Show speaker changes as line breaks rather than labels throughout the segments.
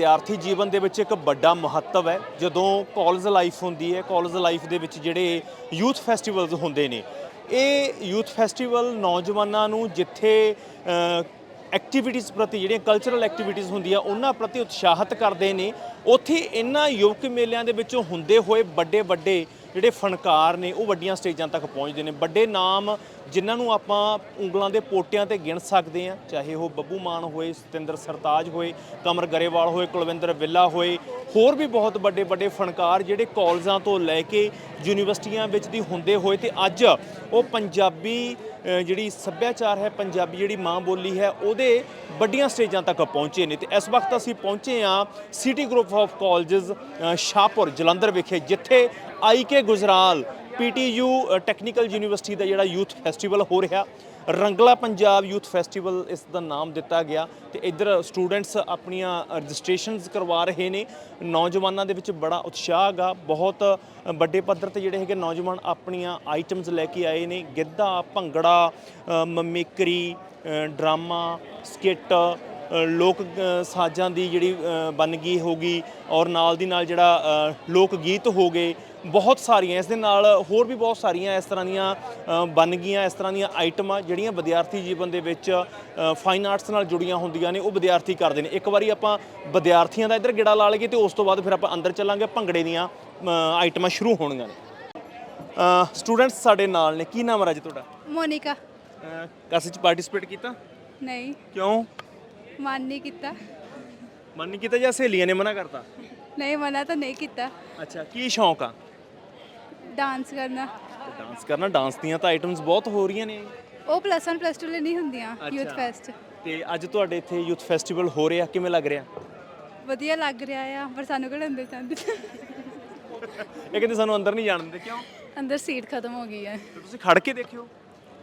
ਵਿਦਿਆਰਥੀ ਜੀਵਨ ਦੇ ਵਿੱਚ ਇੱਕ ਵੱਡਾ ਮਹੱਤਵ ਹੈ। ਜਦੋਂ ਕਾਲਜ ਲਾਈਫ ਹੁੰਦੀ ਹੈ, ਕਾਲਜ ਲਾਈਫ ਦੇ ਵਿੱਚ ਜਿਹੜੇ ਯੂਥ ਫੈਸਟੀਵਲਸ ਹੁੰਦੇ ਨੇ, ਇਹ ਯੂਥ ਫੈਸਟੀਵਲ ਨੌਜਵਾਨਾਂ ਨੂੰ ਜਿੱਥੇ ਐਕਟੀਵਿਟੀਜ਼ ਪ੍ਰਤੀ ਜਿਹੜੀਆਂ ਕਲਚਰਲ ਐਕਟੀਵਿਟੀਜ਼ ਹੁੰਦੀਆਂ, ਉਹਨਾਂ ਪ੍ਰਤੀ ਉਤਸ਼ਾਹਿਤ ਕਰਦੇ ਨੇ। ਉੱਥੇ ਇਹਨਾਂ ਯੁਵਕ ਮੇਲਿਆਂ ਦੇ ਵਿੱਚੋਂ ਹੁੰਦੇ ਹੋਏ ਵੱਡੇ ਵੱਡੇ ਜਿਹੜੇ ਫਨਕਾਰ ਨੇ, ਉਹ ਵੱਡੀਆਂ ਸਟੇਜਾਂ ਤੱਕ ਪਹੁੰਚਦੇ ਨੇ। ਵੱਡੇ ਨਾਮ ਜਿਨ੍ਹਾਂ ਨੂੰ ਆਪਾਂ ਉਂਗਲਾਂ ਦੇ ਪੋਟਿਆਂ ਤੇ ਗਿਣ ਸਕਦੇ ਹਾਂ, ਚਾਹੇ ਉਹ ਬੱਬੂ ਮਾਨ ਹੋਏ, ਸਤਿੰਦਰ ਸਰਤਾਜ ਹੋਏ, ਕਮਰ ਗਰੇਵਾਲ ਹੋਏ, ਕੁਲਵਿੰਦਰ ਵਿੱਲਾ ਹੋਏ ਹੋਰ ਵੀ ਬਹੁਤ ਵੱਡੇ ਵੱਡੇ ਫਨਕਾਰ ਜਿਹੜੇ ਕਾਲਜਾਂ ਤੋਂ ਲੈ ਕੇ ਯੂਨੀਵਰਸਿਟੀਆਂ ਵਿੱਚ ਦੀ ਹੁੰਦੇ ਹੋਏ ਤੇ ਅੱਜ ਉਹ ਪੰਜਾਬੀ ਜਿਹੜੀ ਸੱਭਿਆਚਾਰ ਹੈ, ਪੰਜਾਬੀ ਜਿਹੜੀ ਮਾਂ ਬੋਲੀ ਹੈ, ਉਹਦੇ ਵੱਡੀਆਂ ਸਟੇਜਾਂ ਤੱਕ ਪਹੁੰਚੇ ਨੇ ਤੇ ਇਸ ਵਕਤ ਅਸੀਂ ਪਹੁੰਚੇ ਹਾਂ city group of colleges Shahpur, Jalandhar ਵਿਖੇ, ਜਿੱਥੇ IK Gujral PTU technical university ਦਾ ਜਿਹੜਾ ਯੂਥ ਫੈਸਟੀਵਲ ਹੋ ਰਿਹਾ। ਰੰਗਲਾ ਪੰਜਾਬ ਯੂਥ ਫੈਸਟੀਵਲ ਇਸ ਦਾ ਨਾਮ ਦਿੱਤਾ ਗਿਆ ਤੇ ਇੱਧਰ ਸਟੂਡੈਂਟਸ ਆਪਣੀਆਂ ਰਜਿਸਟ੍ਰੇਸ਼ਨਸ ਕਰਵਾ ਰਹੇ ਨੇ। ਨੌਜਵਾਨਾਂ ਦੇ ਵਿੱਚ ਬੜਾ ਉਤਸ਼ਾਹ ਹੈਗਾ ਬਹੁਤ ਵੱਡੇ ਪੱਧਰ ਤੇ ਜਿਹੜੇ ਹੈਗੇ ਨੌਜਵਾਨ ਆਪਣੀਆਂ ਆਈਟਮਸ ਲੈ ਕੇ ਆਏ ਨੇ। ਗਿੱਧਾ ਭੰਗੜਾ ਅ, ਮਮਿਕਰੀ ਡਰਾਮਾ ਸਕਿੱਟ ਲੋਕ ਸਾਜ਼ਾਂ ਦੀ ਜਿਹੜੀ ਹੋ ਗਈ ਔਰ ਨਾਲ ਦੀ ਨਾਲ ਜਿਹੜਾ ਲੋਕ ਗੀਤ ਹੋ ਗਏ ਬਹੁਤ ਸਾਰੀਆਂ ਇਸ ਦੇ ਨਾਲ ਹੋਰ ਵੀ ਬਹੁਤ ਸਾਰੀਆਂ ਇਸ ਤਰ੍ਹਾਂ ਦੀਆਂ ਅ, ਵੰਨਗੀਆਂ ਇਸ ਤਰ੍ਹਾਂ ਦੀਆਂ ਆਈਟਮਾਂ ਜਿਹੜੀਆਂ ਵਿਦਿਆਰਥੀ ਜੀਵਨ ਦੇ ਵਿੱਚ ਫਾਈਨ ਆਰਟਸ ਨਾਲ ਜੁੜੀਆਂ ਹੁੰਦੀਆਂ ਨੇ ਉਹ ਵਿਦਿਆਰਥੀ ਕਰਦੇ ਨੇ। ਇੱਕ ਵਾਰੀ ਆਪਾਂ ਵਿਦਿਆਰਥੀਆਂ ਦਾ ਇੱਧਰ ਗੇੜਾ ਲਾ ਲਈਏ ਤੇ ਉਸ ਤੋਂ ਬਾਅਦ ਫਿਰ ਆਪਾਂ ਅੰਦਰ ਚੱਲਾਂਗੇ ਭੰਗੜੇ ਦੀਆਂ ਆਈਟਮਾਂ ਸ਼ੁਰੂ ਹੋਣਗੀਆਂ ਨੇ। ਸਟੂਡੈਂਟਸ ਸਾਡੇ ਨਾਲ ਨੇ ਕੀ ਨਾਮ ਹੈ ਰਾਜ ਤੁਹਾਡਾ?
ਮੋਨਿਕਾ।
ਕਾਸੇ ਚ ਪਾਰਟਿਸਿਪੇਟ ਕੀਤਾ?
ਨਹੀਂ।
ਕਿਉਂ?
ਮਨ ਨਹੀਂ ਕੀਤਾ।
ਮਨ ਨਹੀਂ ਕੀਤਾ ਜਾਂ ਸਹੇਲੀਆਂ ਨੇ ਮਨਾ ਕਰਤਾ?
ਨਹੀਂ ਮਨਾ ਤਾਂ ਨਹੀਂ ਕੀਤਾ।
ਅੱਛਾ ਕੀ ਸ਼ੌਂਕ ਆ?
ਡਾਂਸ ਕਰਨਾ।
ਡਾਂਸ ਕਰਨਾ ਡਾਂਸ ਦੀਆਂ ਤਾਂ ਆਈਟਮਸ ਬਹੁਤ ਹੋ ਰਹੀਆਂ ਨੇ।
ਉਹ ਪਲੱਸ 1 ਪਲੱਸ 2 ਲਈ ਨਹੀਂ ਹੁੰਦੀਆਂ ਯੂਥ। ਫੈਸਟ
ਤੇ ਅੱਜ ਤੁਹਾਡੇ ਇੱਥੇ ਯੂਥ ਫੈਸਟੀਵਲ ਹੋ ਰਿਹਾ ਕਿਵੇਂ ਲੱਗ ਰਿਹਾ?
ਵਧੀਆ ਲੱਗ ਰਿਹਾ ਆ ਪਰ ਸਾਨੂੰ ਕਿਹੜਾ ਅੰਦਰ ਜਾਂਦੇ
ਇਹ ਕਹਿੰਦੇ ਸਾਨੂੰ ਅੰਦਰ ਨਹੀਂ ਜਾਣ ਦਿੰਦੇ ਕਿਉਂ?
ਅੰਦਰ ਸੀਟ ਖਤਮ ਹੋ ਗਈ ਹੈ।
ਤੁਸੀਂ ਖੜ ਕੇ ਦੇਖਿਓ।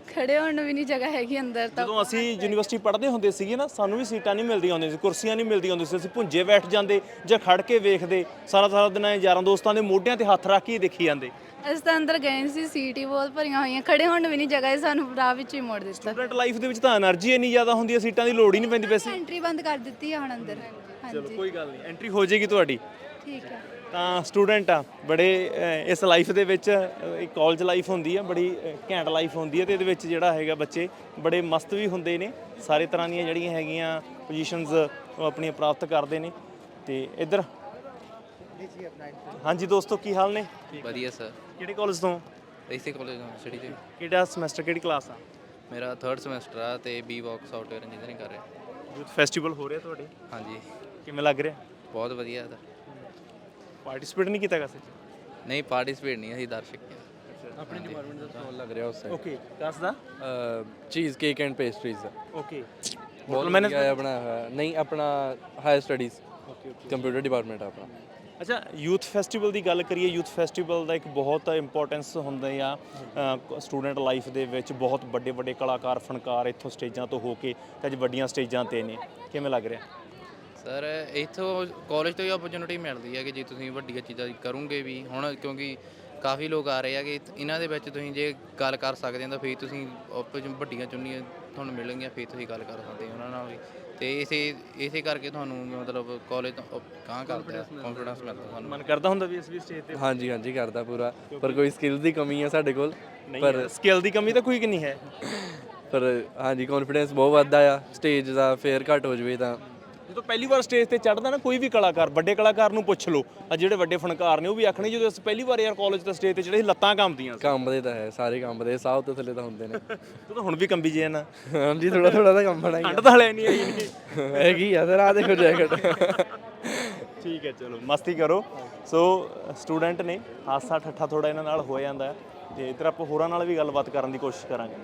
ਖੜੇ ਹੋਣ ਨੂੰ ਵੀ ਨਹੀਂ ਜਗ੍ਹਾ ਹੈਗੀ ਅੰਦਰ ਤਾਂ
ਜਦੋਂ ਅਸੀਂ ਯੂਨੀਵਰਸਿਟੀ ਪੜ੍ਹਦੇ ਹੁੰਦੇ ਸੀਗੇ ਨਾ ਸਾਨੂੰ ਵੀ ਸੀਟਾਂ ਨਹੀਂ ਮਿਲਦੀਆਂ ਹੁੰਦੀਆਂ ਸੀ ਕੁਰਸੀਆਂ ਨਹੀਂ ਮਿਲਦੀਆਂ ਹੁੰਦੀਆਂ ਸੀ। ਅਸੀਂ ਭੁੰਜੇ ਬੈਠ ਜਾਂਦੇ ਜਾਂ ਖੜ ਕੇ ਵੇਖਦੇ। ਸਾਰਾ ਸਾਰਾ ਦਿਨ ਐਂ ਯਾਰਾਂ ਦੋਸਤਾਂ ਦੇ ਮੋਢਿਆਂ ਤੇ ਹੱਥ ਰੱਖ ਕੇ ਦੇਖੀ ਜਾਂਦੇ।
ਅਸੀਂ ਤਾਂ ਅੰਦਰ ਗਏ ਸੀ ਸੀਟ ਬਹੁਤ ਭਰੀਆਂ ਹੋਈਆਂ। ਖੜੇ ਹੋਣ ਵੀ ਨਹੀਂ ਜਗ੍ਹਾ ਹੈ ਸਾਨੂੰ ਰਾਹ ਵਿੱਚ ਹੀ ਮੋੜ ਦਿੱਤਾ।
ਸਟੂਡੈਂਟ ਲਾਈਫ ਦੇ ਵਿੱਚ ਤਾਂ એનર્ਜੀ ਇੰਨੀ ਜ਼ਿਆਦਾ ਹੁੰਦੀ ਹੈ ਸੀਟਾਂ ਦੀ ਲੋੜ ਹੀ ਨਹੀਂ ਪੈਂਦੀ ਵੈਸੇ
ਐਂਟਰੀ ਬੰਦ ਕਰ ਦਿੱਤੀ ਹੈ ਹੁਣ ਅੰਦਰ।
ਚਲੋ ਕੋਈ ਗੱਲ ਨਹੀਂ ਐਂਟਰੀ ਹੋ ਜਾਏਗੀ ਤੁਹਾਡੀ।
ਠੀਕ ਹੈ।
ਤਾਂ ਸਟੂਡੈਂਟ ਆ ਬੜੇ ਇਸ ਲਾਈਫ ਦੇ ਵਿੱਚ ਇੱਕ ਕਾਲਜ ਲਾਈਫ ਹੁੰਦੀ ਆ ਬੜੀ ਘੈਂਟ ਲਾਈਫ ਹੁੰਦੀ ਹੈ ਤੇ ਇਹਦੇ ਵਿੱਚ ਜਿਹੜਾ ਹੈਗਾ ਬੱਚੇ ਬੜੇ ਮਸਤ ਵੀ ਹੁੰਦੇ ਨੇ ਸਾਰੇ ਤਰ੍ਹਾਂ ਦੀਆਂ ਜਿਹੜੀਆਂ ਹੈਗੀਆਂ ਪੋਜੀਸ਼ਨਸ ਉਹ ਆਪਣੀਆਂ ਪ੍ਰਾਪਤ ਕਰਦੇ ਨੇ ਤੇ ਇੱਧਰ। ਹਾਂਜੀ ਦੋਸਤੋ ਕੀ ਹਾਲ ਨੇ?
ਵਧੀਆ ਸਰ
ਕਿਹੜੇ ਕਾਲਜ ਤੋਂ?
ਇਸੇ ਕਾਲਜ ਤੋਂ ਸਟੱਡੀ ਤੇ
ਕਿਹੜਾ ਸਮੈਸਟਰ ਕਿਹੜੀ ਕਲਾਸ ਆ?
ਮੇਰਾ 3rd ਸਮੈਸਟਰ ਆ ਤੇ ਬੀ ਵਰਕ ਸੌਫਟਵੇਅਰ ਇੰਜੀਨੀਅਰਿੰਗ ਕਰ ਰਿਹਾ।
ਯੂਥ ਫੈਸਟੀਵਲ ਹੋ ਰਿਹਾ ਤੁਹਾਡੇ?
ਹਾਂਜੀ।
ਕਿਵੇਂ ਲੱਗ ਰਿਹਾ?
ਬਹੁਤ ਵਧੀਆ ਸਰ
ਪਾਰਟਿਸਿਪੇਟ ਨਹੀਂ ਕੀਤਾ ਕਿਸੇ
ਨਹੀਂ ਪਾਰਟਿਸਿਪੇਟ ਨਹੀਂ ਅਸੀਂ ਦਰਸ਼ਕ ਹਾਂ
ਆਪਣੇ ਡਿਪਾਰਟਮੈਂਟ ਦਾ ਸਟਾਲ ਲੱਗ ਰਿਹਾ ਉਸ ਸਾਈਡ
ਓਕੇ ਕਲਾਸ ਦਾ।
ਚੀਜ਼ ਕੇਕ ਐਂਡ ਪੇਸਟਰੀਜ਼ ਦਾ।
ਓਕੇ
ਬਹੁਤ ਵਧੀਆ ਹੈ ਬਣਾਇਆ ਹੋਇਆ ਨਹੀਂ ਆਪਣਾ ਹਾਇਰ ਸਟੱਡੀਜ਼ ਕੰਪਿਊਟਰ ਡਿਪਾਰਟਮੈਂਟ ਆ ਆਪਣਾ।
ਅੱਛਾ ਯੂਥ ਫੈਸਟੀਵਲ ਦੀ ਗੱਲ ਕਰੀਏ ਯੂਥ ਫੈਸਟੀਵਲ ਦਾ ਇੱਕ ਬਹੁਤ ਇੰਪੋਰਟੈਂਸ ਹੁੰਦਾ ਆ। ਸਟੂਡੈਂਟ ਲਾਈਫ ਦੇ ਵਿੱਚ ਬਹੁਤ ਵੱਡੇ ਵੱਡੇ ਕਲਾਕਾਰ ਫਨਕਾਰ ਇੱਥੋਂ ਸਟੇਜਾਂ ਤੋਂ ਹੋ ਕੇ ਤੇ ਅੱਜ ਵੱਡੀਆਂ ਸਟੇਜਾਂ ਤੇ ਨੇ। ਕਿਵੇਂ ਲੱਗ ਰਿਹਾ?
ਸਰ ਇੱਥੋਂ ਕਾਲਜ ਤੋਂ ਹੀ ਓਪਰਚੁਨਿਟੀ ਮਿਲਦੀ ਹੈ ਕਿ ਜੇ ਤੁਸੀਂ ਵੱਡੀਆਂ ਚੀਜ਼ਾਂ ਕਰੋਗੇ ਵੀ ਹੁਣ ਕਿਉਂਕਿ ਕਾਫੀ ਲੋਕ ਆ ਰਹੇ ਆ ਕਿ ਇਹਨਾਂ ਦੇ ਵਿੱਚ ਤੁਸੀਂ ਜੇ ਗੱਲ ਕਰ ਸਕਦੇ ਹੋ ਤਾਂ ਫਿਰ ਤੁਸੀਂ opportun- ਵੱਡੀਆਂ ਚੁੰਨੀਆਂ ਤੁਹਾਨੂੰ ਮਿਲਣਗੀਆਂ ਫਿਰ ਤੁਸੀਂ ਗੱਲ ਕਰ ਸਕਦੇ ਹੋ ਉਹਨਾਂ ਨਾਲ ਵੀ। ਤੇ ਇਸੇ ਇਸੇ ਕਰਕੇ ਤੁਹਾਨੂੰ ਮਤਲਬ ਕਾਲਜ ਤੋਂ ਕਾਂ ਕਰਦਾ ਕੰਫੀਡੈਂਸ ਮਿਲਦਾ। ਤੁਹਾਨੂੰ।
ਮਨ ਕਰਦਾ ਹੁੰਦਾ ਵੀ ਇਸ ਵੀ ਸਟੇਜ ਤੇ?
ਹਾਂਜੀ ਹਾਂਜੀ ਕਰਦਾ ਪੂਰਾ। ਪਰ ਕੋਈ ਸਕਿੱਲ ਦੀ ਕਮੀ ਹੈ ਸਾਡੇ ਕੋਲ।
ਪਰ ਸਕਿੱਲ ਦੀ ਕਮੀ ਤਾਂ ਕੋਈ ਕਿ ਨਹੀਂ ਹੈ।
ਪਰ ਹਾਂਜੀ ਕੌਨਫੀਡੈਂਸ ਬਹੁਤ ਵੱਧਦਾ ਆ। ਸਟੇਜ ਦਾ ਫੇਅਰ ਘੱਟ ਹੋ ਜਵੇ ਤਾਂ।
ਜਦੋਂ ਪਹਿਲੀ ਵਾਰ ਸਟੇਜ ਤੇ ਚੜਦਾ ਨਾ ਕੋਈ ਵੀ ਕਲਾਕਾਰ ਵੱਡੇ ਕਲਾਕਾਰ ਨੂੰ ਪੁੱਛ ਲਓ ਆ ਜਿਹੜੇ ਵੱਡੇ ਫਨਕਾਰ ਨੇ ਉਹ ਵੀ ਆਖਣੇ ਜਦੋਂ ਅਸੀਂ ਪਹਿਲੀ ਵਾਰ ਯਾਰ ਕਾਲਜ ਤੇ ਸਟੇਜ ਤੇ ਚੜੇ ਲੱਤਾਂ ਕੰਬਦੀਆਂ ਸੀ।
ਕੰਬਦੇ ਤਾਂ ਹੈ ਸਾਰੇ ਕੰਬਦੇ ਸਾਹ ਤੋਂ ਥੱਲੇ ਤਾਂ ਹੁੰਦੇ ਨੇ।
ਤੂੰ ਤਾਂ ਹੁਣ ਵੀ ਕੰਬੀ ਜੇ ਨਾ।
ਹਾਂਜੀ ਥੋੜਾ ਥੋੜਾ ਤਾਂ ਕੰਬਣਾ ਹੀ
ਠੰਡ ਤਾਂ ਹਲੇ ਨਹੀਂ ਆਈ।
ਹੈਗੀ ਆ ਸਰ ਆ ਦੇਖੋ ਜੈਕਟ
ਠੀਕ ਹੈ ਚਲੋ ਮਸਤੀ ਕਰੋ। ਸੋ ਸਟੂਡੈਂਟ ਨੇ ਹਾਸਾ ਠੱਠਾ ਥੋੜਾ ਇਹਨਾਂ ਨਾਲ ਹੋ ਜਾਂਦਾ ਤੇ ਇਧਰ ਆਪਾਂ ਹੋਰਾਂ ਨਾਲ ਵੀ ਗੱਲਬਾਤ ਕਰਨ ਦੀ ਕੋਸ਼ਿਸ਼ ਕਰਾਂਗੇ।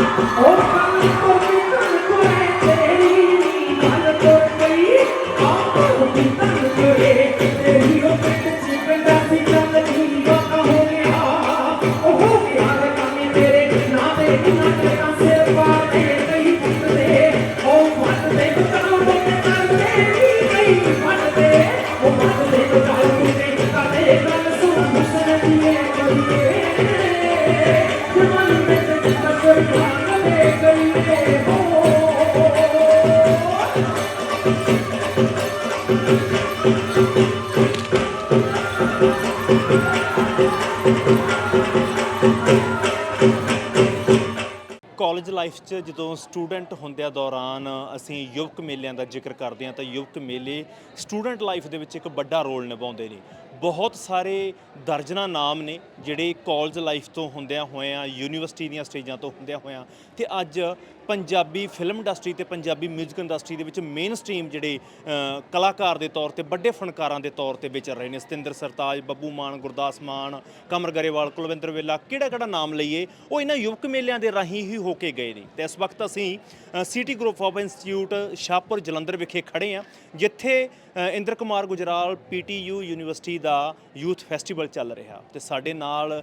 Open the me. College life 'ਚ ਜਦੋਂ ਸਟੂਡੈਂਟ ਹੁੰਦਿਆਂ ਦੌਰਾਨ ਅਸੀਂ ਯੁਵਕ ਮੇਲਿਆਂ ਦਾ ਜ਼ਿਕਰ ਕਰਦੇ ਹਾਂ ਤਾਂ ਯੁਵਕ ਮੇਲੇ ਸਟੂਡੈਂਟ ਲਾਈਫ ਦੇ ਵਿੱਚ ਇੱਕ ਵੱਡਾ ਰੋਲ ਨਿਭਾਉਂਦੇ ਨੇ। ਬਹੁਤ ਸਾਰੇ ਦਰਜਨਾ ਨਾਮ ਨੇ ਜਿਹੜੇ ਕਾਲਜ ਲਾਈਫ ਤੋਂ ਹੁੰਦਿਆਂ ਹੋਇਆਂ ਯੂਨੀਵਰਸਿਟੀ ਦੀਆਂ ਸਟੇਜਾਂ ਤੋਂ ਹੁੰਦਿਆਂ ਹੋਇਆਂ ਤੇ ਅੱਜ ਪੰਜਾਬੀ ਫਿਲਮ ਇੰਡਸਟਰੀ ਤੇ ਪੰਜਾਬੀ 뮤직 ਇੰਡਸਟਰੀ ਦੇ ਵਿੱਚ ਮੇਨ ਸਟ੍ਰੀਮ ਜਿਹੜੇ ਕਲਾਕਾਰ ਦੇ ਤੌਰ ਤੇ, ਵੱਡੇ ਫਨਕਾਰਾਂ ਦੇ ਤੌਰ ਤੇ ਵਿਚਰ ਰਹੇ ਨੇ। ਸਤਿੰਦਰ ਸਰਤਾਜ, ਬੱਬੂ ਮਾਨ, ਗੁਰਦਾਸ ਮਾਨ, ਕਮਰ ਗਰੇਵਾਲ, ਕੁਲਵਿੰਦਰ ਵੇਲਾ, ਕਿਹੜਾ ਕਿਹੜਾ ਨਾਮ ਲਈਏ, ਉਹ ਇਹਨਾਂ ਯੁਵਕ ਮੇਲਿਆਂ ਦੇ ਰਾਹੀਂ ਹੀ ਹੋ ਕੇ ਗਏ ਨੇ। ਤੇ ਇਸ ਵਕਤ ਅਸੀਂ city group of institute Shahpur Jalandhar ਵਿਖੇ ਖੜੇ ਆ ਜਿੱਥੇ ਇੰਦਰ ਕੁਮਾਰ ਗੁਜਰਾਲ ਪੀਟੀਯੂ ਯੂਨੀਵਰਸਿਟੀ ਦਾ ਯੂਥ ਫੈਸਟੀਵਲ ਚੱਲ ਰਿਹਾ। ਤੇ ਸਾਡੇ ਨਾਲ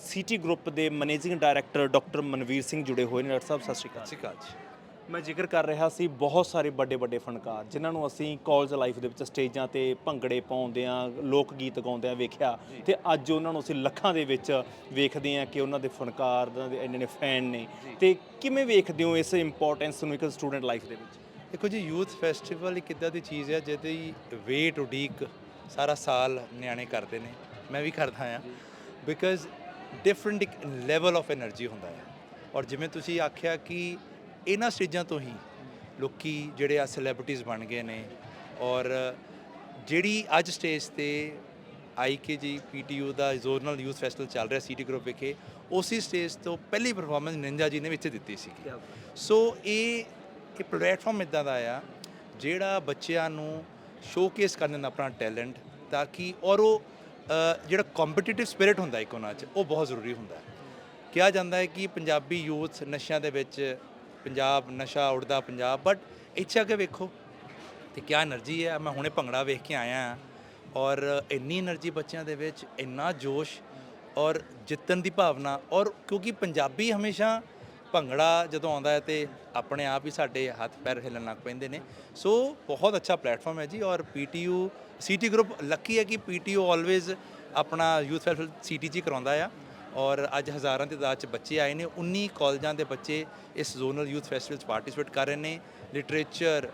ਸਿਟੀ ਗਰੁੱਪ ਦੇ managing director doctor Manveer Singh ਜੁੜੇ ਹੋਏ ਨੇ, ਡਾਕਟਰ ਸਾਹਿਬ, ਸਤਿ ਸ਼੍ਰੀ ਅਕਾਲ।
ਸਤਿਕਾਰ ਜੀ
ਮੈਂ ਜ਼ਿਕਰ ਕਰ ਰਿਹਾ ਸੀ ਬਹੁਤ ਸਾਰੇ ਵੱਡੇ ਵੱਡੇ ਫਨਕਾਰ ਜਿਨ੍ਹਾਂ ਨੂੰ ਅਸੀਂ ਕਾਲਜ ਲਾਈਫ ਦੇ ਵਿੱਚ ਸਟੇਜਾਂ ਤੇ ਭੰਗੜੇ ਪਾਉਂਦੇ ਆ ਲੋਕ ਗੀਤ ਗਾਉਂਦੇ ਆ ਵੇਖਿਆ। ਤੇ ਅੱਜ ਉਹਨਾਂ ਨੂੰ ਅਸੀਂ ਲੱਖਾਂ ਦੇ ਵਿੱਚ ਵੇਖਦੇ ਆ ਕਿ ਉਹਨਾਂ ਦੇ ਫਨਕਾਰ ਉਹਨਾਂ ਦੇ ਇੰਨੇ ਨੇ। ਫੈਨ ਨੇ ਤੇ ਕਿਵੇਂ ਵੇਖਦੇ ਹੋ ਇਸ ਇੰਪੋਰਟੈਂਸ ਨੂੰ ਇੱਕ ਸਟੂਡੈਂਟ ਲਾਈਫ ਦੇ ਵਿੱਚ?
ਦੇਖੋ ਜੀ ਯੂਥ ਫੈਸਟੀਵਲ ਇੱਕ ਇਦਾਂ ਦੀ ਚੀਜ਼ ਹੈ ਜਿਹਦੀ ਵੇਟ ਉਡੀਕ ਸਾਰਾ ਸਾਲ ਨਿਆਣੇ ਕਰਦੇ ਨੇ। ਮੈਂ ਵੀ ਕਰਦਾ ਆ because different level of energy ਹੁੰਦਾ ਹੈ। ਔਰ ਜਿਵੇਂ ਤੁਸੀਂ ਆਖਿਆ ਕਿ ਇਹਨਾਂ ਸਟੇਜਾਂ ਤੋਂ ਹੀ ਲੋਕੀ ਜਿਹੜੇ ਆ ਸੈਲੀਬ੍ਰਿਟੀਜ਼ ਬਣ ਗਏ ਨੇ ਔਰ ਜਿਹੜੀ ਅੱਜ ਸਟੇਜ ਤੇ ਆਈਕੇਜੀ ਪੀਟੀਯੂ ਦਾ ਜ਼ੋਨਲ ਯੂਥ ਫੈਸਟੀਵਲ ਚੱਲ ਰਿਹਾ ਸਿਟੀ ਗਰੁੱਪ ਵਿਖੇ ਉਸੇ ਸਟੇਜ ਤੋਂ ਪਹਿਲੀ ਪਰਫਾਰਮੈਂਸ ਨਿੰਜਾ ਜੀ ਨੇ ਵਿੱਚ ਦਿੱਤੀ ਸੀ ਸੋ ਇਹ ਇਹ ਪਲੇਟਫਾਰਮ ਇਦਾਂ ਦਾ ਆ ਜਿਹੜਾ ਬੱਚਿਆਂ ਨੂੰ ਸ਼ੋਕੇਸ ਕਰਨ ਦਾ ਆਪਣਾ ਟੈਲੈਂਟ ਤਾਂ ਕਿ ਔਰ ਉਹ ਜਿਹੜਾ ਕੰਪੀਟੀਟਿਵ ਸਪਿਰਿਟ ਹੁੰਦਾ ਇੱਕ ਉਹਨਾਂ 'ਚ ਉਹ ਬਹੁਤ ਜ਼ਰੂਰੀ ਹੁੰਦਾ। ਹੈ ਕਿਹਾ ਜਾਂਦਾ ਹੈ ਕਿ ਪੰਜਾਬੀ ਯੂਥ ਨਸ਼ਿਆਂ ਦੇ ਵਿੱਚ ਪੰਜਾਬ, ਨਸ਼ਾ ਉੜਦਾ ਪੰਜਾਬ ਬਟ ਇੱਛਾ ਆ ਕੇ ਵੇਖੋ ਤੇ ਕੀ એનર્ਜੀ ਹੈ ਮੈਂ ਹੁਣੇ ਭੰਗੜਾ ਵੇਖ ਕੇ ਆਇਆ ਹਾਂ ਔਰ ਇੰਨੀ એનર્ਜੀ ਬੱਚਿਆਂ ਦੇ ਵਿੱਚ, ਇੰਨਾ ਜੋਸ਼ ਔਰ ਜਿੱਤਣ ਦੀ ਭਾਵਨਾ ਔਰ ਕਿਉਂਕਿ ਪੰਜਾਬੀ ਹਮੇਸ਼ਾ ਭੰਗੜਾ ਜਦੋਂ ਆਉਂਦਾ ਹੈ ਤੇ ਆਪਣੇ ਆਪ ਹੀ ਸਾਡੇ ਹੱਥ ਪੈਰ ਹਿਲਣ ਲੱਗ ਪੈਂਦੇ ਨੇ। ਸੋ ਬਹੁਤ ਅੱਛਾ ਪਲੇਟਫਾਰਮ ਹੈ ਜੀ ਔਰ ਪੀਟੀਯੂ ਸੀਟੀ ਗਰੁੱਪ ਲੱਕੀ ਹੈ ਕਿ ਪੀਟੀਯੂ ਆਲਵੇਜ਼ ਆਪਣਾ ਯੂਥ ਵੈਲਫੇਅਰ ਸੀਟੀਜੀ ਕਰਾਉਂਦਾ ਆ। ਔਰ ਅੱਜ ਹਜ਼ਾਰਾਂ ਦੀ ਤਾਦਾਦ 'ਚ ਬੱਚੇ ਆਏ ਨੇ 19 ਕਾਲਜਾਂ ਦੇ ਬੱਚੇ ਇਸ ਜ਼ੋਨਲ ਯੂਥ ਫੈਸਟੀਵਲ 'ਚ ਪਾਰਟਿਸਿਪੇਟ ਕਰ ਰਹੇ ਨੇ। ਲਿਟਰੇਚਰ,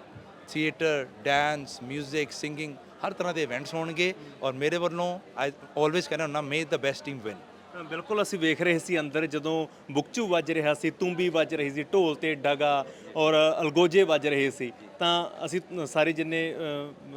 ਥੀਏਟਰ, ਡਾਂਸ 뮤직 ਸਿੰਗਿੰਗ, ਹਰ ਤਰ੍ਹਾਂ ਦੇ ਇਵੈਂਟਸ ਹੋਣਗੇ ਔਰ ਮੇਰੇ ਵੱਲੋਂ ਆਈ ਆਲਵੇਜ਼ ਕਹਿੰਦਾ ਹੁੰਦਾ may the best team
win ਬਿਲਕੁਲ ਅਸੀਂ ਵੇਖ ਰਹੇ ਸੀ ਅੰਦਰ ਜਦੋਂ ਬੁਕਚੂ ਵੱਜ ਰਿਹਾ ਸੀ, ਤੂੰਬੀ ਵੱਜ ਰਹੀ ਸੀ, ਢੋਲ ਤੇ ਡਗਾ ਔਰ ਅਲਗੋਜੇ ਵੱਜ ਰਹੇ ਸੀ। ਤਾਂ ਅਸੀਂ ਸਾਰੇ ਜਿੰਨੇ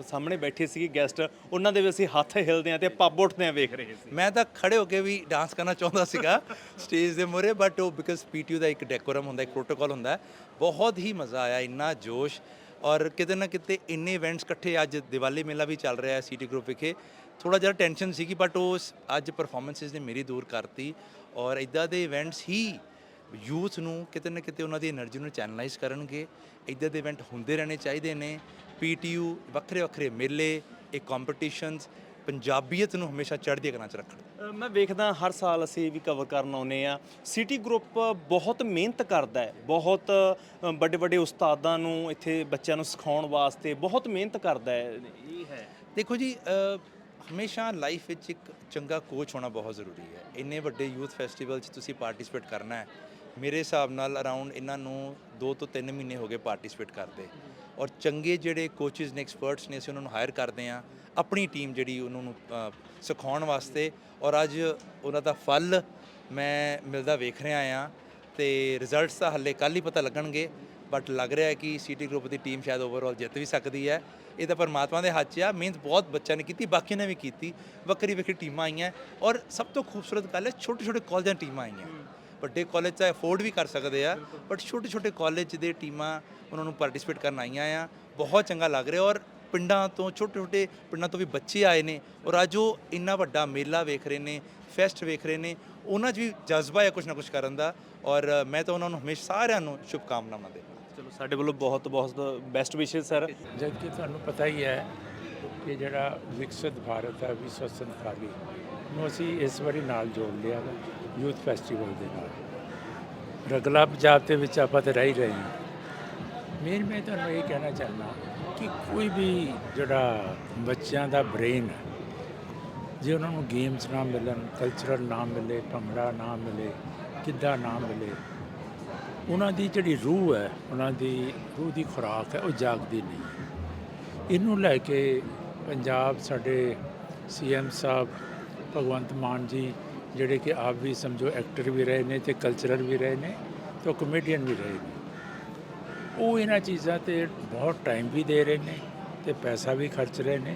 ਸਾਹਮਣੇ ਬੈਠੇ ਸੀ ਗੈਸਟ ਉਹਨਾਂ ਦੇ ਵੀ ਅਸੀਂ ਹੱਥ ਹਿਲਦੇ ਆ ਤੇ ਪੱਬ ਉੱਠਦੇ ਆ ਵੇਖ ਰਹੇ ਸੀ।
ਮੈਂ ਤਾਂ ਖੜੇ ਹੋ ਕੇ ਵੀ ਡਾਂਸ ਕਰਨਾ ਚਾਹੁੰਦਾ ਸੀਗਾ ਸਟੇਜ ਦੇ ਮੂਹਰੇ ਬਟ ਉਹ ਬਿਕਾਜ਼ ਪੀਟੀਯੂ ਦਾ ਇੱਕ ਡੈਕੋਰਮ ਹੁੰਦਾ, ਇੱਕ ਪ੍ਰੋਟੋਕਾਲ ਹੁੰਦਾ, ਬਹੁਤ ਹੀ ਮਜ਼ਾ ਆਇਆ, ਇੰਨਾ ਜੋਸ਼ ਔਰ ਕਿਤੇ ਨਾ ਕਿਤੇ ਇੰਨੇ ਇਵੈਂਟਸ ਇਕੱਠੇ ਅੱਜ ਦੀਵਾਲੀ ਮੇਲਾ ਵੀ ਚੱਲ ਰਿਹਾ ਹੈ ਸਿਟੀ ਗਰੁੱਪ ਵਿਖੇ। ਥੋੜਾ ਜਿਹਾ ਟੈਨਸ਼ਨ ਸੀਗੀ ਬਟ ਉਹ ਅੱਜ ਪਰਫਾਰਮੈਂਸਸ ਨੇ ਮੇਰੀ ਦੂਰ ਕਰਤੀ ਔਰ ਇਦਾਂ ਦੇ ਇਵੈਂਟਸ ਹੀ ਯੂਥ ਨੂੰ ਕਿਤੇ ਨਾ ਕਿਤੇ ਉਹਨਾਂ ਦੀ એનર્ਜੀ ਨੂੰ ਚੈਨਲਾਈਜ਼ ਕਰਨਗੇ। ਇਦਾਂ ਦੇ ਇਵੈਂਟ ਹੁੰਦੇ ਰਹਿਣੇ ਚਾਹੀਦੇ ਨੇ। ਪੀਟੀਯੂ ਵੱਖਰੇ ਵੱਖਰੇ ਮੇਲੇ ਇਹ ਕੰਪੀਟੀਸ਼ਨਸ ਪੰਜਾਬੀਅਤ ਨੂੰ ਹਮੇਸ਼ਾ ਚੜ੍ਹਦੀ ਕਲਾ ਚ ਰੱਖਣਾ।
ਮੈਂ ਵੇਖਦਾ ਹਰ ਸਾਲ ਅਸੀਂ ਵੀ ਕਵਰ ਕਰਨ ਆਉਨੇ ਆ ਸਿਟੀ ਗਰੁੱਪ ਬਹੁਤ ਮਿਹਨਤ ਕਰਦਾ ਹੈ। ਬਹੁਤ ਵੱਡੇ ਵੱਡੇ ਉਸਤਾਦਾਂ ਨੂੰ ਇੱਥੇ ਬੱਚਿਆਂ ਨੂੰ ਸਿਖਾਉਣ ਵਾਸਤੇ ਬਹੁਤ ਮਿਹਨਤ ਕਰਦਾ ਹੈ। ਇਹ ਹੈ।
ਦੇਖੋ ਜੀ ਹਮੇਸ਼ਾ ਲਾਈਫ ਵਿੱਚ ਇੱਕ ਚੰਗਾ ਕੋਚ ਹੋਣਾ ਬਹੁਤ ਜ਼ਰੂਰੀ ਹੈ। ਇੰਨੇ ਵੱਡੇ ਯੂਥ ਫੈਸਟੀਵਲ 'ਚ ਤੁਸੀਂ ਪਾਰਟਿਸਿਪੇਟ ਕਰਨਾ ਹੈ। ਮੇਰੇ ਹਿਸਾਬ ਨਾਲ ਅਰਾਊਂਡ ਇਹਨਾਂ ਨੂੰ 2 ਤੋਂ 3 ਮਹੀਨੇ ਹੋ ਗਏ ਪਾਰਟਿਸਿਪੇਟ ਕਰਦੇ। ਔਰ ਚੰਗੇ ਜਿਹੜੇ ਕੋਚਸ ਨੇ ਐਕਸਪਰਟਸ ਨੇ, ਅਸੀਂ ਉਹਨਾਂ ਨੂੰ ਹਾਇਰ ਕਰਦੇ ਆ ਆਪਣੀ ਟੀਮ ਜਿਹੜੀ ਉਹਨਾਂ ਨੂੰ ਸਿਖਾਉਣ ਵਾਸਤੇ। ਔਰ ਅੱਜ ਉਹਨਾਂ ਦਾ ਫਲ ਮੈਂ ਮਿਲਦਾ ਵੇਖ ਰਿਹਾ ਆ ਤੇ ਰਿਜ਼ਲਟਸ ਤਾਂ ਹੱਲੇ ਕੱਲ ਹੀ ਪਤਾ ਲੱਗਣਗੇ। ਬਟ ਲੱਗ ਰਿਹਾ ਹੈ ਕਿ ਸਿਟੀ ਗਰੁੱਪ ਦੀ ਟੀਮ ਸ਼ਾਇਦ ਓਵਰਆਲ ਜਿੱਤ ਵੀ ਸਕਦੀ ਹੈ। ਇਹ ਤਾਂ ਪਰਮਾਤਮਾ ਦੇ ਹੱਥ 'ਚ ਆ, ਮਿਹਨਤ ਬਹੁਤ ਬੱਚਿਆਂ ਨੇ ਕੀਤੀ, ਬਾਕੀਆਂ ਨੇ ਵੀ ਕੀਤੀ, ਵੱਖਰੀ ਵੱਖਰੀ ਟੀਮਾਂ ਆਈਆਂ ਔਰ ਸਭ ਤੋਂ ਖੂਬਸੂਰਤ ਗੱਲ ਹੈ ਛੋਟੇ ਛੋਟੇ ਕਾਲਜਾਂ ਟੀਮਾਂ ਆਈਆਂ। ਵੱਡੇ ਕਾਲਜ ਤਾਂ ਅਫੋਰਡ ਵੀ ਕਰ ਸਕਦੇ ਆ ਬਟ ਛੋਟੇ ਛੋਟੇ ਕਾਲਜ ਦੇ ਟੀਮਾਂ ਉਹਨਾਂ ਨੂੰ ਪਾਰਟਿਸਿਪੇਟ ਕਰਨ ਆਈਆਂ ਆ, ਬਹੁਤ ਚੰਗਾ ਲੱਗ ਰਿਹਾ ਔਰ ਪਿੰਡਾਂ ਤੋਂ ਛੋਟੇ ਛੋਟੇ ਪਿੰਡਾਂ ਤੋਂ ਵੀ ਬੱਚੇ ਆਏ ਨੇ ਔਰ ਅੱਜ ਉਹ ਇੰਨਾ ਵੱਡਾ ਮੇਲਾ ਵੇਖ ਰਹੇ ਨੇ, ਫੈਸਟ ਵੇਖ ਰਹੇ ਨੇ, ਉਹਨਾਂ 'ਚ ਵੀ ਜਜ਼ਬਾ ਹੈ ਕੁਝ ਨਾ ਕੁਝ ਕਰਨ ਦਾ ਔਰ ਮੈਂ ਤਾਂ ਉਹਨਾਂ ਨੂੰ ਹਮੇਸ਼ਾ ਸਾਰਿਆਂ ਨੂੰ ਸ਼ੁਭਕਾਮਨਾਵਾਂ
ਦੇ ਸਾਡੇ ਵੱਲੋਂ ਬਹੁਤ ਬਹੁਤ ਬੈਸਟ ਵਿਸ਼ੇਸ ਸਰ
ਜਦ ਕਿ ਤੁਹਾਨੂੰ ਪਤਾ ਹੀ ਹੈ ਕਿ ਜਿਹੜਾ ਵਿਕਸਿਤ ਭਾਰਤ ਹੈ 2047 ਨੂੰ ਅਸੀਂ ਇਸ ਵਾਰੀ ਨਾਲ ਜੋੜ ਲਿਆ ਵਾ, ਯੂਥ ਫੈਸਟੀਵਲ ਦੇ ਨਾਲ। ਰਗਲਾ ਪੰਜਾਬ ਦੇ ਵਿੱਚ ਆਪਾਂ ਤਾਂ ਰਹਿ ਹੀ ਰਹੇ ਹਾਂ। ਮੇਨ, ਮੈਂ ਤੁਹਾਨੂੰ ਇਹ ਕਹਿਣਾ ਚਾਹੁੰਦਾ ਕਿ ਕੋਈ ਵੀ ਜਿਹੜਾ ਬੱਚਿਆਂ ਦਾ ਬ੍ਰੇਨ ਜੇ ਉਹਨਾਂ ਨੂੰ ਗੇਮਸ ਨਾ ਮਿਲਣ ਕਲਚਰਲ ਨਾ ਮਿਲੇ, ਭੰਗੜਾ ਨਾ ਮਿਲੇ, ਕਿੱਦਾਂ ਨਾ ਮਿਲੇ ਉਹਨਾਂ ਦੀ ਜਿਹੜੀ ਰੂਹ ਹੈ, ਉਹਨਾਂ ਦੀ ਰੂਹ ਦੀ ਖੁਰਾਕ ਹੈ, ਉਹ ਜਾਗਦੀ ਨਹੀਂ ਇਹਨੂੰ ਲੈ ਕੇ ਪੰਜਾਬ ਸਾਡੇ ਸੀਐਮ ਸਾਹਿਬ, ਭਗਵੰਤ ਮਾਨ ਜੀ, ਜਿਹੜੇ ਕਿ ਆਪ ਵੀ ਸਮਝੋ ਐਕਟਰ ਵੀ ਰਹੇ ਨੇ ਤੇ ਕਲਚਰਲ ਵੀ ਰਹੇ ਨੇ ਤੇ ਕਮੇਡੀਅਨ ਵੀ ਰਹੇ ਨੇ। ਉਹ ਇਹਨਾਂ ਚੀਜ਼ਾਂ ਤੇ ਬਹੁਤ ਟਾਈਮ ਵੀ ਦੇ ਰਹੇ ਨੇ ਤੇ ਪੈਸਾ ਵੀ ਖਰਚ ਰਹੇ ਨੇ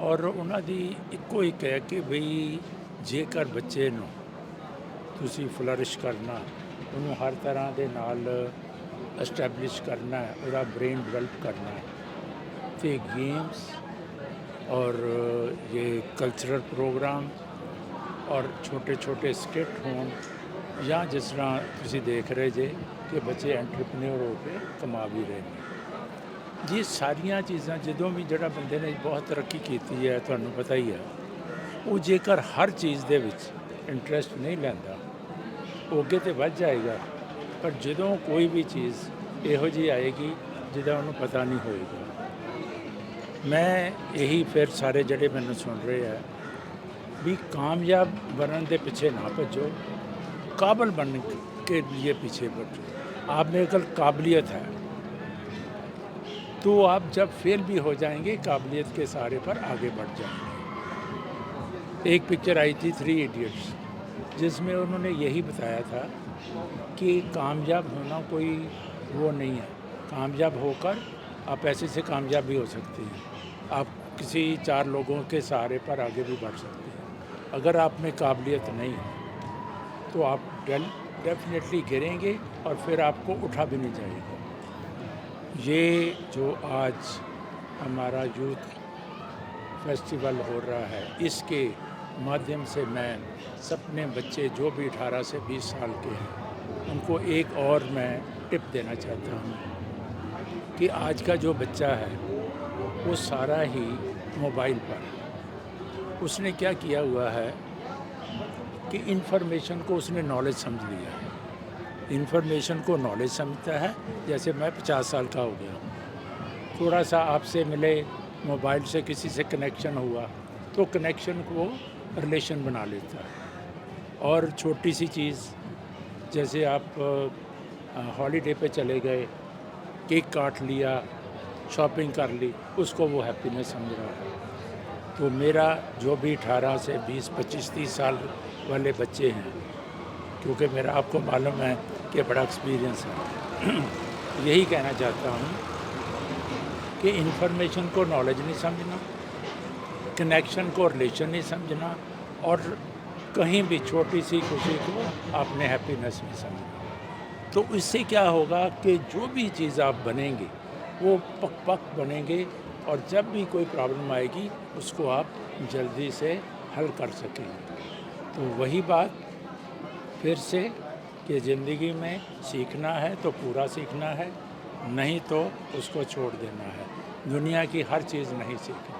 ਔਰ ਉਹਨਾਂ ਦੀ ਇੱਕੋ ਇੱਕ ਹੈ ਕਿ ਬਈ ਜੇਕਰ ਬੱਚੇ ਨੂੰ ਤੁਸੀਂ ਫਲਰਿਸ਼ ਕਰਨਾ ਉਹਨੂੰ ਹਰ ਤਰ੍ਹਾਂ ਦੇ ਨਾਲ ਐਸਟੈਬਲਿਸ਼ ਕਰਨਾ ਹੈ ਉਹਦਾ ਬ੍ਰੇਨ ਡਿਵੈਲਪ ਕਰਨਾ ਹੈ ਤੇ ਗੇਮਸ और ये ਕਲਚਰਲ ਪ੍ਰੋਗਰਾਮ ਔਰ ਛੋਟੇ ਛੋਟੇ ਸਕਿੱਟ ਹੋਣ ਜਾਂ ਜਿਸ ਤਰ੍ਹਾਂ ਤੁਸੀਂ ਦੇਖ ਰਹੇ ਜੇ ਕਿ ਬੱਚੇ ਐਂਟਰਪ੍ਰੀਨਿਓਰ ਹੋ ਕੇ ਕਮਾ ਵੀ ਰਹੇ ਨੇ ਜੀ ਸਾਰੀਆਂ ਚੀਜ਼ਾਂ ਜਦੋਂ ਵੀ ਜਿਹੜਾ ਬੰਦੇ ਨੇ ਬਹੁਤ ਤਰੱਕੀ ਕੀਤੀ ਹੈ ਤੁਹਾਨੂੰ ਪਤਾ ਹੀ ਹੈ ਉਹ ਜੇਕਰ ਹਰ ਚੀਜ਼ ਦੇ ਵਿੱਚ ਇੰਟਰਸਟ ਨਹੀਂ ਲੈਂਦਾ ਉਹ ਅੱਗੇ ਤੇ ਵੱਧ ਜਾਏਗਾ ਪਰ ਜਦੋਂ ਕੋਈ ਵੀ ਚੀਜ਼ ਇਹੋ ਜਿਹੀ ਆਏਗੀ ਜਿਹਦਾ ਉਹਨੂੰ ਪਤਾ ਨਹੀਂ ਹੋਏਗਾ ਮੈਂ ਇਹੀ ਫਿਰ ਸਾਰੇ ਜਿਹੜੇ ਮੈਨੂੰ ਸੁਣ ਰਹੇ ਆ ਵੀ ਕਾਮਯਾਬ ਬਣਨ ਦੇ ਪਿੱਛੇ ਨਾ ਭੱਜੋ ਕਾਬਲ बनने के लिए पीछे भटो आप में कल काबिलियत है तो आप जब फेल भी हो जाएंगे काबिलियत के सहारे पर आगे बढ़ जाएंगे एक पिक्चर आई थी थ्री इडियट्स जिसमें उन्होंने यही बताया था कि कामयाब होना कोई वो नहीं है। कामयाब होकर आप ऐसे से कामयाब भी हो सकते हैं। आप किसी चार लोगों के सहारे पर आगे भी बढ़ सकते हैं। अगर आप में काबिलियत नहीं है तो आप डेफिनेटली गिरेंगे और फिर आपको उठा भी नहीं जाएगा। ये जो आज हमारा यूथ फेस्टिवल हो रहा है, इसके माध्यम से मैं सपने बच्चे जो भी 18 से 20 साल के हैं उनको एक और मैं टिप देना चाहता हूँ कि आज का जो बच्चा है वो सारा ही मोबाइल पर है। उसने क्या किया हुआ है कि इन्फॉर्मेशन को उसने नॉलेज समझ लिया है इन्फॉर्मेशन को नॉलेज समझता है जैसे मैं पचास साल का हो गया हूँ थोड़ा सा आपसे मिले मोबाइल से किसी से कनेक्शन हुआ तो कनेक्शन को रिलेशन बना लेता है और छोटी सी चीज़ जैसे आप हॉलीडे पे चले गए केक काट लिया शॉपिंग कर ली उसको वो हैप्पीनेस समझ रहा है तो मेरा जो भी 18 से 20 25 30 साल वाले बच्चे हैं क्योंकि मेरा आपको मालूम है कि बड़ा एक्सपीरियंस है यही कहना चाहता हूँ कि इन्फॉर्मेशन को नॉलेज नहीं समझना कनेक्शन को रिलेशन नहीं समझना और कहीं भी छोटी सी खुशी को आपने हैप्पीनेस में समझना। तो इससे क्या होगा कि जो भी चीज़ आप बनेंगे, वो पक पक बनेंगे और जब भी कोई प्रॉब्लम आएगी, उसको आप जल्दी से हल कर सकेंगे। तो वही बात फिर से कि ज़िंदगी में सीखना है तो पूरा सीखना है, नहीं तो उसको छोड़ देना है। दुनिया की हर चीज़ नहीं सीखनी।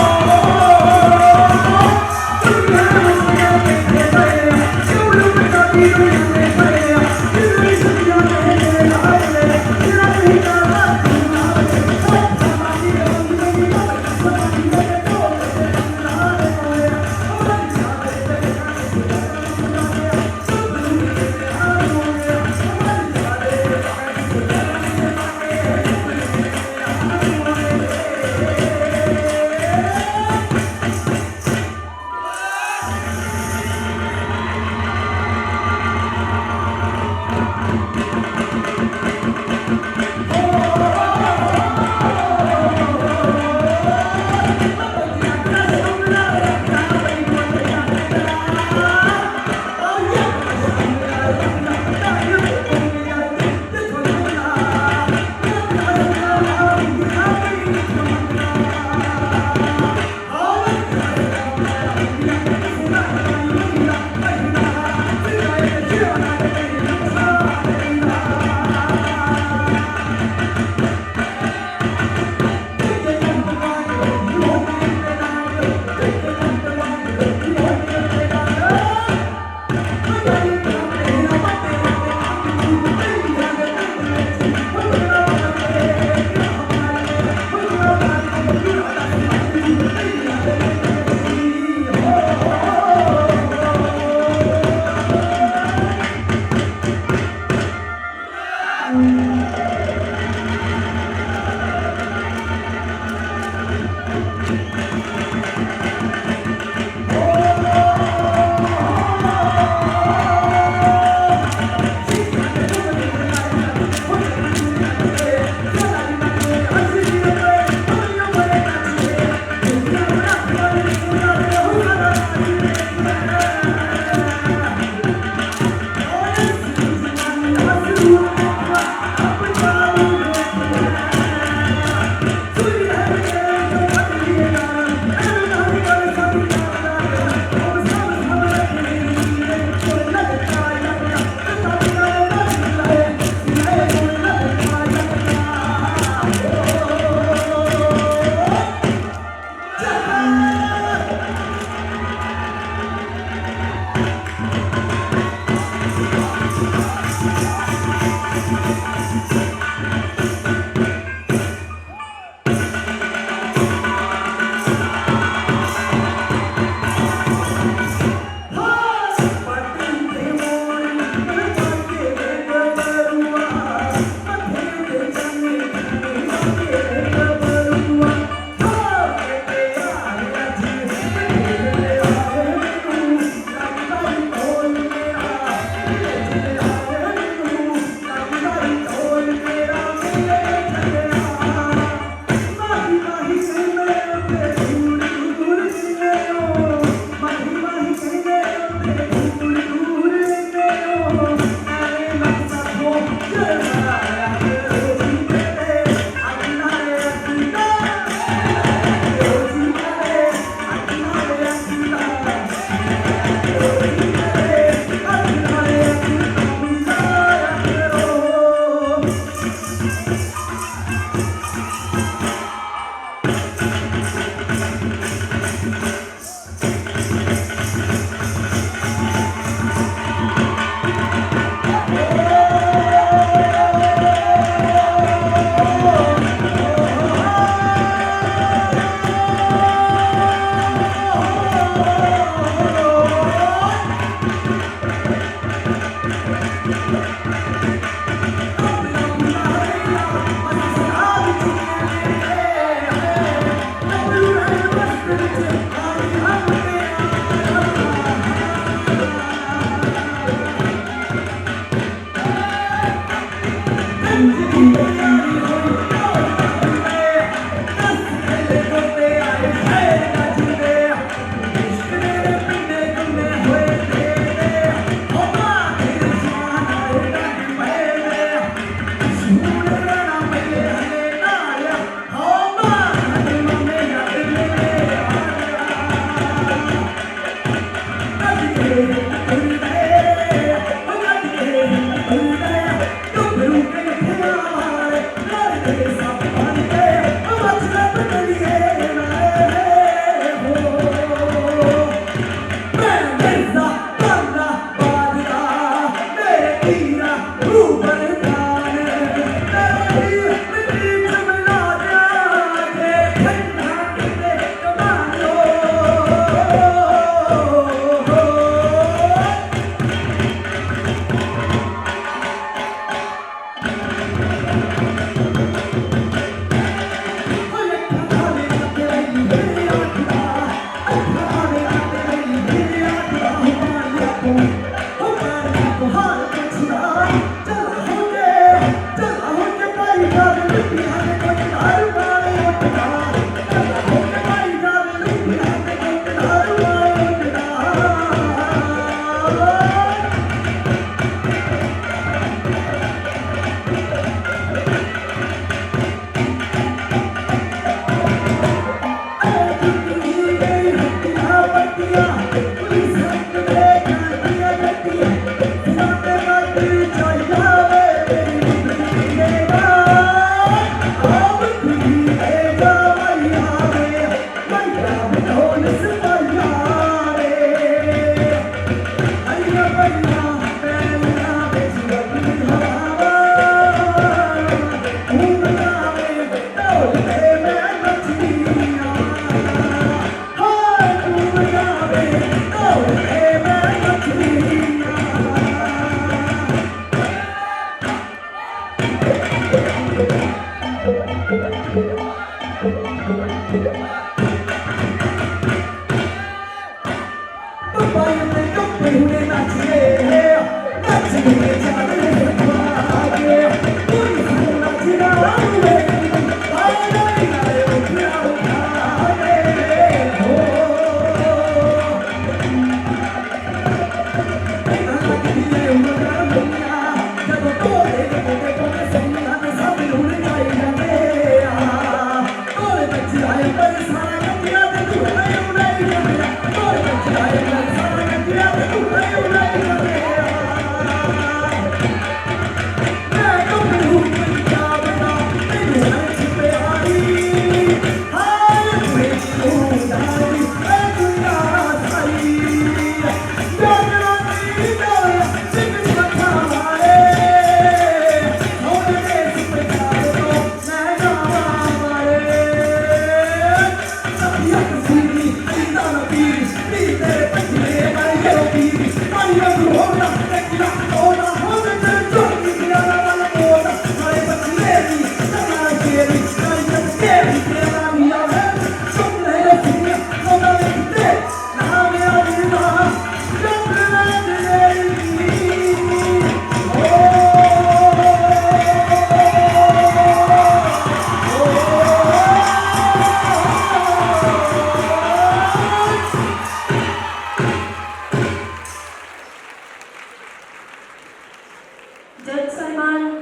Thank you.